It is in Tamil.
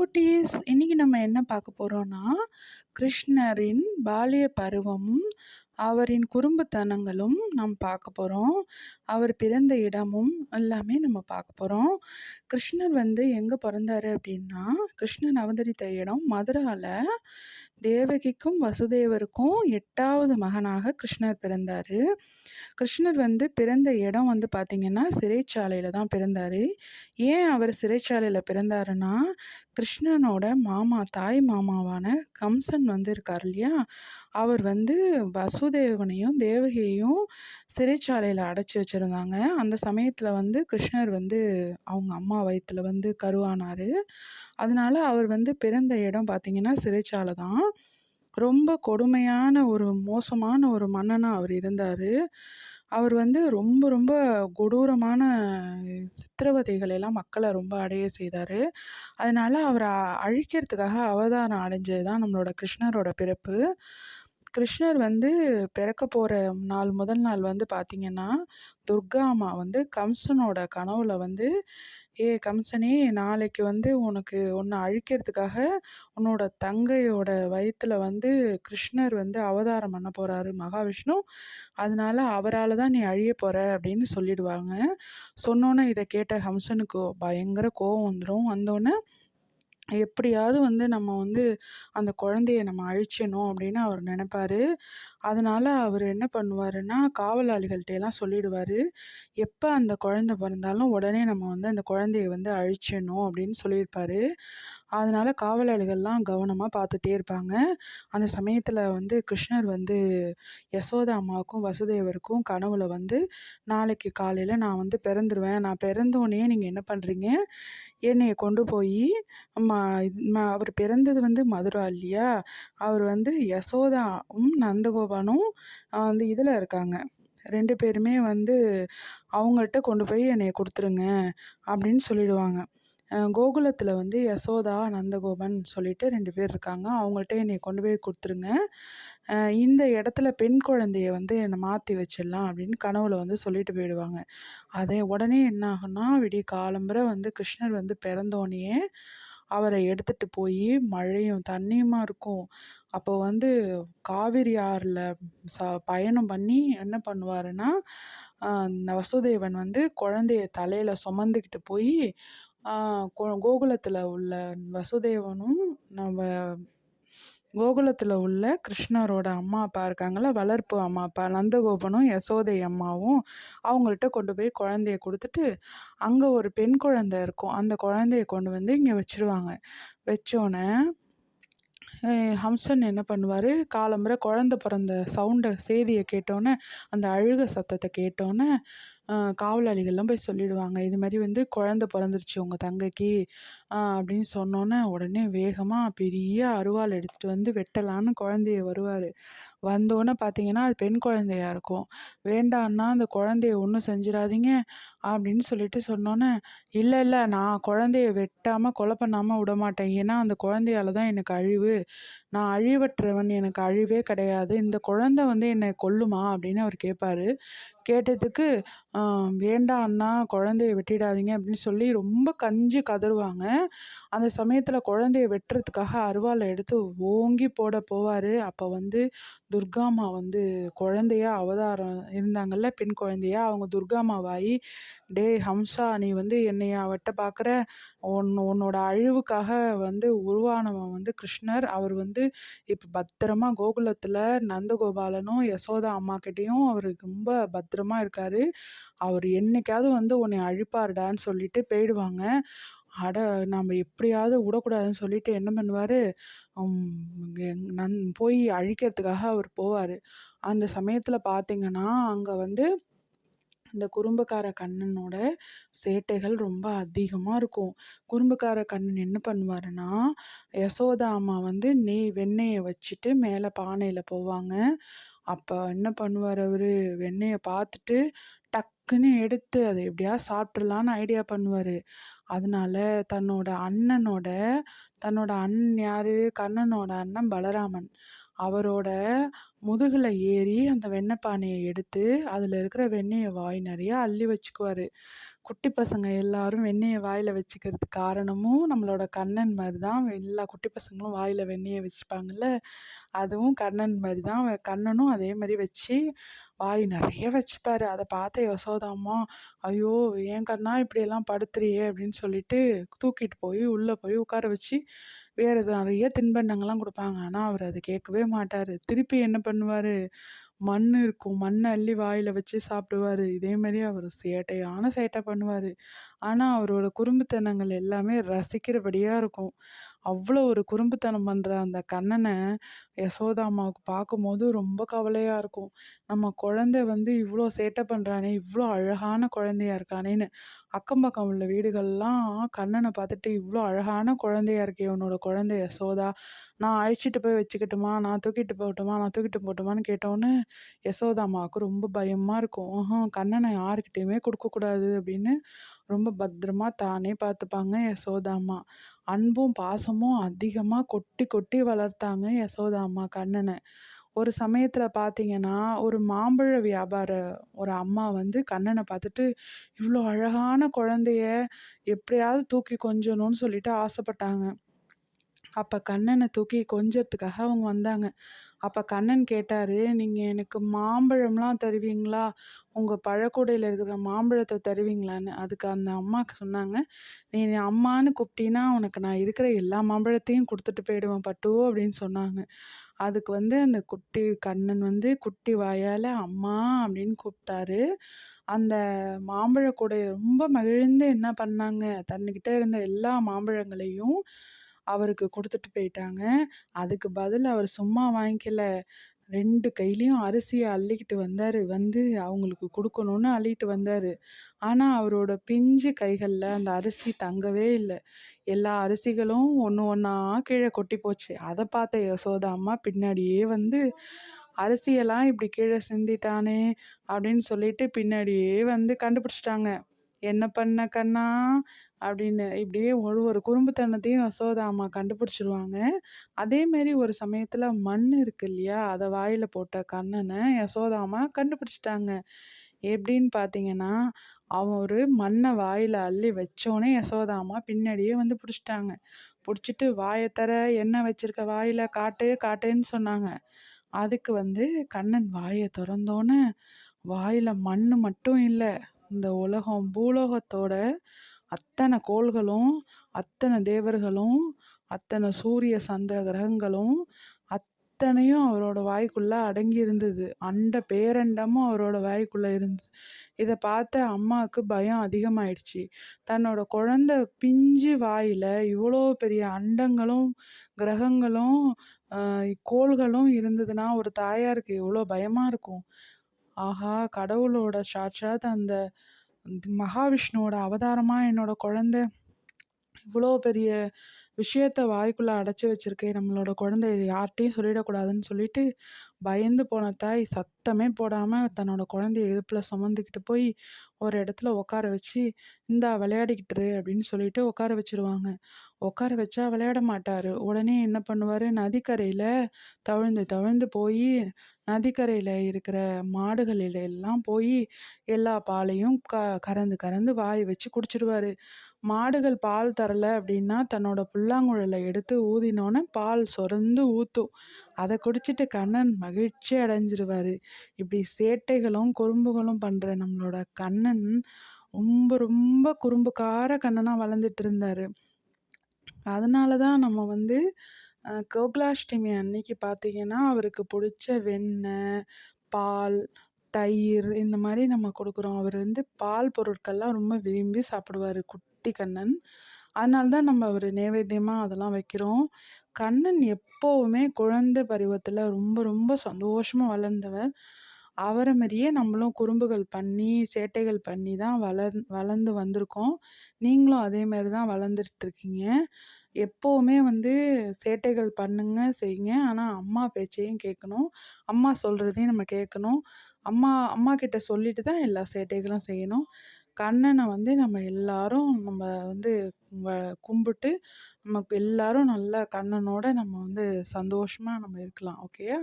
குட்டீஸ் இன்னைக்கு நம்ம என்ன பார்க்க போறோம்னா கிருஷ்ணரின் பால்ய பருவமும் அவரின் குறும்புத்தனங்களும் நாம் பார்க்க போகிறோம் அவர் பிறந்த இடமும் எல்லாமே நம்ம பார்க்க போகிறோம் கிருஷ்ணர் வந்து எங்கே பிறந்தாரு அப்படின்னா கிருஷ்ணன் அவதரித்த இடம் மதுராவில் தேவகிக்கும் வசுதேவருக்கும் எட்டாவது மகனாக கிருஷ்ணர் பிறந்தார். கிருஷ்ணர் வந்து பிறந்த இடம் வந்து பார்த்திங்கன்னா சிறைச்சாலையில் தான் பிறந்தார். ஏன் அவர் சிறைச்சாலையில் பிறந்தாருன்னா கிருஷ்ணனோட மாமா தாய் மாமாவான கம்சன் வந்து இருக்கார் இல்லையா? அவர் வந்து வசுதேவனையும் தேவகியையும் சிறைச்சாலையில் அடைச்சி வச்சுருந்தாங்க. அந்த சமயத்தில் வந்து கிருஷ்ணர் வந்து அவங்க அம்மா வயிற்றில் வந்து கருவானார். அதனால் அவர் வந்து பிறந்த இடம் பார்த்திங்கன்னா சிறைச்சாலை தான். ரொம்ப கொடுமையான ஒரு மோசமான ஒரு மன்னனாக அவர் இருந்தார். அவர் வந்து ரொம்ப ரொம்ப கொடூரமான சித்திரவதைகளை எல்லாம் மக்களை ரொம்ப அடைய செய்தார். அதனால் அவரை அழிக்கிறதுக்காக அவதாரம் அடைஞ்சது தான் நம்மளோட கிருஷ்ணரோட பிறப்பு. கிருஷ்ணர் வந்து பிறக்க போகிற நாள் முதல் நாள் வந்து பார்த்திங்கன்னா துர்கா அம்மா வந்து கம்சனோட கனவுல வந்து ஏ கம்சனே நாளைக்கு வந்து உனக்கு உன்னை அழிக்கிறதுக்காக உன்னோட தங்கையோட வயிற்றில் வந்து கிருஷ்ணர் வந்து அவதாரம் பண்ண போகிறாரு மகாவிஷ்ணு. அதனால அவரால் தான் நீ அழிய போகிற அப்படின்னு சொல்லிடுவாங்க. சொன்னோன்னே இதை கேட்ட ஹம்சனுக்கு பயங்கர கோவம் வந்துடும் வந்தோடனே எப்படியாவது வந்து நம்ம வந்து அந்த குழந்தைய நம்ம அழிச்சிடணும் அப்படின்னு அவர் நினைப்பாரு. அதனால் அவர் என்ன பண்ணுவாருன்னா காவலாளிகள்கிட்ட சொல்லிடுவார். எப்போ அந்த குழந்த பிறந்தாலும் உடனே நம்ம வந்து அந்த குழந்தைய வந்து அழிச்சிடணும் அப்படின்னு சொல்லியிருப்பாரு. அதனால் காவலாளிகள்லாம் கவனமாக பார்த்துட்டே இருப்பாங்க. அந்த சமயத்தில் வந்து கிருஷ்ணர் வந்து யசோதா அம்மாவுக்கும் வசுதேவருக்கும் கனவுல வந்து நாளைக்கு காலையில் நான் வந்து பிறந்துருவேன். நான் பிறந்தோடனே நீங்கள் என்ன பண்ணுறீங்க என்னையை கொண்டு போய் அவர் பிறந்தது வந்து மதுரா இல்லையா? அவர் வந்து யசோதாவும் நந்தகோபனும் வந்து இதில் இருக்காங்க. ரெண்டு பேருமே வந்து அவங்கள்ட்ட கொண்டு போய் என்னை கொடுத்துருங்க அப்படின்னு சொல்லிடுவாங்க. கோகுலத்தில் வந்து யசோதா நந்தகோபன் சொல்லிட்டு ரெண்டு பேர் இருக்காங்க. அவங்கள்ட்ட என்னை கொண்டு போய் கொடுத்துருங்க. இந்த இடத்துல பெண் குழந்தைய வந்து என்னை மாற்றி வச்சிடலாம் அப்படின்னு கனவுல வந்து சொல்லிட்டு போயிடுவாங்க. அதே உடனே என்ன ஆகும்னா விடிய காலம்புரை வந்து கிருஷ்ணர் வந்து பிறந்தோடனே அவரை எடுத்துகிட்டு போய் மழையும் தண்ணியுமா இருக்கும். அப்போ வந்து காவிரி ஆறில் ச பயணம் பண்ணி என்ன பண்ணுவாருன்னா வசுதேவன் வந்து குழந்தைய தலையில் சுமந்துக்கிட்டு போய் கோ கோகுலத்தில் உள்ள வசுதேவனும் நம்ம கோகுலத்தில் உள்ள கிருஷ்ணரோட அம்மா அப்பா இருக்காங்கள்ல வளர்ப்பு அம்மா அப்பா நந்தகோபனும் யசோதை அம்மாவும் அவங்கள்ட்ட கொண்டு போய் குழந்தைய கொடுத்துட்டு அங்கே ஒரு பெண் குழந்தை இருக்கும். அந்த குழந்தைய கொண்டு வந்து இங்கே வச்சுருவாங்க. வச்சோடனே ஹம்சன் என்ன பண்ணுவார்? காலம்புற குழந்த பிறந்த சவுண்டை செய்தியை கேட்டோன்னே அந்த அழுக சத்தத்தை கேட்டோன்னே காவலாளிகள்லாம் போய் சொல்லிடுவாங்க. இது மாதிரி வந்து குழந்த பிறந்துருச்சு உங்கள் தங்கைக்கு. அப்படின்னு சொன்னோன்னே உடனே வேகமாக பெரிய அருவாள் எடுத்துகிட்டு வந்து வெட்டலான்னு குழந்தைய வருவார். வந்தோடனே பார்த்தீங்கன்னா அது பெண் குழந்தையா இருக்கும். வேண்டான்னா அந்த குழந்தைய ஒன்றும் செஞ்சிடாதீங்க அப்படின்னு சொல்லிட்டு சொன்னோன்னே இல்லை இல்லை நான் குழந்தைய வெட்டாமல் கொலை பண்ணாமல் விட மாட்டேன் ஏன்னா அந்த குழந்தையால தான் எனக்கு அழிவு. நான் அழிவற்றவன் எனக்கு அழிவே கிடையாது. இந்த குழந்தை வந்து என்னை கொல்லுமா? அப்படின்னு அவர் கேட்பாரு கேட்டதுக்கு வேண்டாம் அண்ணா குழந்தைய வெட்டிடாதீங்க அப்படின்னு சொல்லி ரொம்ப கஞ்சி கதறுவாங்க. அந்த சமயத்தில் குழந்தைய வெட்டுறதுக்காக அருவாளை எடுத்து ஓங்கி போட போவார். அப்போ வந்து துர்காமா வந்து குழந்தையா அவதாரம் இருந்தாங்கல்ல பெண் குழந்தையா அவங்க துர்காமாவாயி டே ஹம்சா நீ வந்து என்னைய வெட்ட பார்க்குற உன் உன்னோட அழிவுக்காக வந்து உருவானவன் வந்து கிருஷ்ணர். அவர் வந்து இப்போ பத்திரமா கோகுலத்தில் நந்தகோபாலனும் யசோதா அம்மாக்கிட்டேயும் அவர் ரொம்ப பத் பத்திரமா இருக்கார். அவர் என்னைக்காவது வந்து உன்னை அழிப்பாருடான்னு சொல்லிட்டு போயிடுவாங்க. அட நம்ம எப்படியாவது விடக்கூடாதுன்னு சொல்லிட்டு என்ன பண்ணுவார்? நன் போய் அழிக்கிறதுக்காக அவர் போவார். அந்த சமயத்தில் பார்த்தீங்கன்னா அங்கே வந்து இந்த குறும்புக்கார கண்ணனோட சேட்டைகள் ரொம்ப அதிகமாக இருக்கும். குறும்புக்கார கண்ணன் என்ன பண்ணுவாருன்னா யசோதா அம்மா வந்து நெய் வெண்ணெயை வச்சுட்டு மேலே பானையில் போவாங்க. அப்போ என்ன பண்ணுவார் அவர்? வெண்ணெயை பார்த்துட்டு டக்குன்னு எடுத்து அதை எப்படியா சாப்பிட்றலான்னு ஐடியா பண்ணுவார். அதனால தன்னோட அண்ணனோட தன்னோட அண்ணன் யார்? கண்ணனோட அண்ணன் பலராமன். அவரோட முதுகில் ஏறி அந்த வெண்ணெய் பானையை எடுத்து அதில் இருக்கிற வெண்ணெயை வாய் நிறையா அள்ளி வச்சுக்குவார். குட்டி பசங்க எல்லாரும் வெண்ணெயை வாயில் வச்சுக்கிறதுக்கு காரணமும் நம்மளோட கண்ணன் மாதிரி தான். எல்லா குட்டி பசங்களும் வாயில் வெண்ணெய வச்சுப்பாங்கல்ல, அதுவும் கண்ணன் மாதிரி தான். கண்ணனும் அதே மாதிரி வச்சு வாய் நிறைய வச்சுப்பாரு. அதை பார்த்த யசோதா அம்மா, "ஐயோ! ஏன் கண்ணா இப்படியெல்லாம் படுத்துறியே?" அப்படின்னு சொல்லிட்டு தூக்கிட்டு போய் உள்ளே போய் உட்கார வச்சு, வேறு நிறைய தின்பண்டங்கள்லாம் கொடுப்பாங்க ஆனால் அவர் அதை கேட்கவே மாட்டார் திருப்பி என்ன பண்ணுவார் மண் இருக்கும். மண்ணை அள்ளி வாயில் வச்சு சாப்பிடுவாரு. இதே மாரி அவர் சேட்டையான சேட்டை பண்ணுவார் ஆனால் அவரோட குறும்புத்தனங்கள் எல்லாமே ரசிக்கிறபடியாக இருக்கும். அவ்வளோ ஒரு குறும்புத்தனம் பண்ணுற அந்த கண்ணனை யசோதா அம்மாவுக்கு பார்க்கும்போது ரொம்ப கவலையாக இருக்கும். நம்ம குழந்தை வந்து இவ்வளோ சேட்டை பண்ணுறானே இவ்வளோ அழகான குழந்தையா இருக்கானேன்னு. அக்கம் பக்கம் உள்ள வீடுகள்லாம் கண்ணனை பார்த்துட்டு, இவ்வளோ அழகான குழந்தையா இருக்கே உன்னோட குழந்தை யசோதா. நான் அழைச்சிட்டு போய் வச்சுக்கட்டுமா? நான் தூக்கிட்டு போகட்டுமா? நான் தூக்கிட்டு போகட்டுமான்னு?" கேட்டோன்னு யசோதா அம்மாவுக்கு ரொம்ப பயமாக இருக்கும். கண்ணனை யாருக்கிட்டேயுமே கொடுக்கக்கூடாது அப்படின்னு ரொம்ப பத்திரமா தானே பார்த்துப்பாங்க யசோதா அம்மா. அன்பும், பாசமும் அதிகமாக கொட்டி கொட்டி வளர்த்தாங்க யசோதா அம்மா கண்ணனை ஒரு சமயத்தில் பார்த்தீங்கன்னா, ஒரு மாம்பழ வியாபார ஒரு அம்மா வந்து கண்ணனை பார்த்துட்டு, இவ்வளோ அழகான குழந்தைய எப்படியாவது தூக்கி கொஞ்சணும்னு" சொல்லிட்டு ஆசைப்பட்டாங்க. அப்போ கண்ணனை தூக்கி கொஞ்சத்துக்காக அவங்க வந்தாங்க. அப்போ கண்ணன் கேட்டார் நீங்கள் எனக்கு மாம்பழம்லாம் தருவீங்களா? உங்கள் பழக்கூடையில் இருக்கிற மாம்பழத்தை தருவீங்களான்னு?" அதுக்கு அந்த அம்மாவுக்கு சொன்னாங்க, "நீ என்னைய அம்மான்னு கூப்பிட்டீன்னா, உனக்கு நான் இருக்கிற எல்லா மாம்பழத்தையும் கொடுத்துட்டு போயிடுவேன் பட்டு" அப்படின்னு சொன்னாங்க. அதுக்கு வந்து அந்த குட்டி கண்ணன் வந்து குட்டி வாயால் "அம்மா" அப்படின்னு கூப்பிட்டாரு. அந்த மாம்பழ கூடையை ரொம்ப மகிழ்ந்து என்ன பண்ணாங்க, தன்னுக்கிட்ட இருந்த எல்லா மாம்பழங்களையும் அவருக்கு கொடுத்துட்டு போயிட்டாங்க. அதுக்கு பதில் அவர் சும்மா வாங்கிக்கல. ரெண்டு கையிலையும் அரிசியை அள்ளிக்கிட்டு வந்தார் வந்து அவங்களுக்கு கொடுக்கணுன்னு அள்ளிட்டு வந்தார் ஆனால் அவரோட பிஞ்சு கைகளில் அந்த அரிசி தங்கவே இல்லை எல்லா அரிசிகளும் ஒன்று ஒன்றா கீழே கொட்டி போச்சு. அதை பார்த்த யசோதா அம்மா பின்னாடியே வந்து, "அரிசியெல்லாம் இப்படி கீழே சிந்திட்டானே!" அப்படின்னு சொல்லிட்டு பின்னாடியே வந்து கண்டுபிடிச்சிட்டாங்க "என்ன பண்ண கண்ணா?" அப்படின்னு. இப்படியே ஒரு ஒரு குறும்புத்தனத்தையும் யசோதா அம்மா கண்டுபிடிச்சுருவாங்க. அதே ஒரு சமயத்தில் மண் இருக்கு இல்லையா? அதை வாயில் போட்ட கண்ணனை யசோதாமா கண்டுபிடிச்சிட்டாங்க எப்படின்னு பார்த்தீங்கன்னா, அவன் ஒரு மண்ணை வாயில் அள்ளி வச்சோடனே யசோதாமா பின்னாடியே வந்து பிடிச்சிட்டாங்க பிடிச்சிட்டு வாயை தர, என்ன வச்சிருக்க வாயில் காட்டு, காட்டுன்னு" சொன்னாங்க. அதுக்கு வந்து கண்ணன் வாயை திறந்தோன்னே வாயில் மண் மட்டும் இல்லை இந்த உலகம் பூலோகத்தோட அத்தனை கோள்களும், அத்தனை தேவர்களும், அத்தனை சூரிய, சந்திர கிரகங்களும் அத்தனையும் அவரோட வாய்க்குள்ளே அடங்கி இருந்தது. அண்ட பேரண்டமும் அவரோட வாய்க்குள்ளே இருந்தது. இதை பார்த்த அம்மாவுக்கு பயம் அதிகமாயிடுச்சு. தன்னோட குழந்தை பிஞ்சு வாயில் இவ்வளோ பெரிய அண்டங்களும், கிரகங்களும், கோள்களும் இருந்ததுன்னா, ஒரு தாயாருக்கு எவ்வளோ பயமாக இருக்கும். ஆஹா! கடவுளோட சாட்சாத் அந்த மகாவிஷ்ணுவோட அவதாரமா என்னோட குழந்தை இவ்வளோ பெரிய விஷயத்த வாய்க்குள்ள அடைச்சு வச்சிருக்கே நம்மளோட குழந்தை. இத யார்ட்டயும் சொல்லிடக்கூடாதுன்னு சொல்லிட்டு, பயந்து போன தாய் சத்தமே போடாம தன்னோட குழந்தைய இடுப்புல சுமந்துக்கிட்டு போய் ஒரு இடத்துல உட்கார வச்சு, "இந்தா விளையாடிக்கிட்டு இரு" அப்படின்னு சொல்லிட்டு உட்கார வச்சுருவாங்க. உட்கார வச்சா விளையாட மாட்டாரு. உடனே என்ன பண்ணுவாரு, நதிக்கரையில தவழ்ந்து தவழ்ந்து போயி, நதிக்கரையில் இருக்கிற மாடுகளில் எல்லாம் போய் எல்லா பாலையும் க கறந்து கறந்து வாய் வச்சு குடிச்சிடுவார். மாடுகள் பால் தரல அப்படின்னா, தன்னோட புல்லாங்குழலை எடுத்து ஊதினோன்னே பால் சொரந்து ஊற்றும் அதை குடிச்சிட்டு கண்ணன் மகிழ்ச்சி அடைஞ்சிருவார். இப்படி சேட்டைகளும், குறும்புகளும் பண்ணுற நம்மளோட கண்ணன் ரொம்ப ரொம்ப குறும்புக்கார கண்ணனாக வளர்ந்துட்டு இருந்தார். அதனால தான் நம்ம வந்து கோகுலாஷ்டமி அன்னைக்கு பார்த்தீங்கன்னா, அவருக்கு பிடிச்ச வெண்ணெய், பால், தயிர் இந்த மாதிரி நம்ம கொடுக்குறோம் அவர் வந்து பால் பொருட்கள்லாம் ரொம்ப விரும்பி சாப்பிடுவார் குட்டி கண்ணன். அதனால தான் நம்ம அவர் நைவேத்தியமாக அதெல்லாம் வைக்கிறோம். கண்ணன் எப்போவுமே குழந்தை பருவத்தில் ரொம்ப ரொம்ப சந்தோஷமாக வளர்ந்தவர். அவரை மாதிரியே நம்மளும் குறும்புகள் பண்ணி, சேட்டைகள் பண்ணி தான் வளர் வளர்ந்து வந்திருக்கோம். நீங்களும் அதே மாதிரி தான் வளர்ந்துட்டு இருக்கீங்க. எப்போவுமே வந்து சேட்டைகள் பண்ணுங்க, செய்யுங்க. ஆனால் அம்மா பேச்சையும் கேட்கணும். அம்மா சொல்கிறதையும் நம்ம கேட்கணும். அம்மா அம்மாகிட்ட சொல்லிட்டு தான் எல்லா சேட்டைகளும் செய்யணும். கண்ணனை வந்து நம்ம எல்லாரும் நம்ம வந்து வ கும்பிட்டு, நமக்கு எல்லாரும் நல்ல கண்ணனோட நம்ம வந்து சந்தோஷமாக நம்ம இருக்கலாம். ஓகேயா?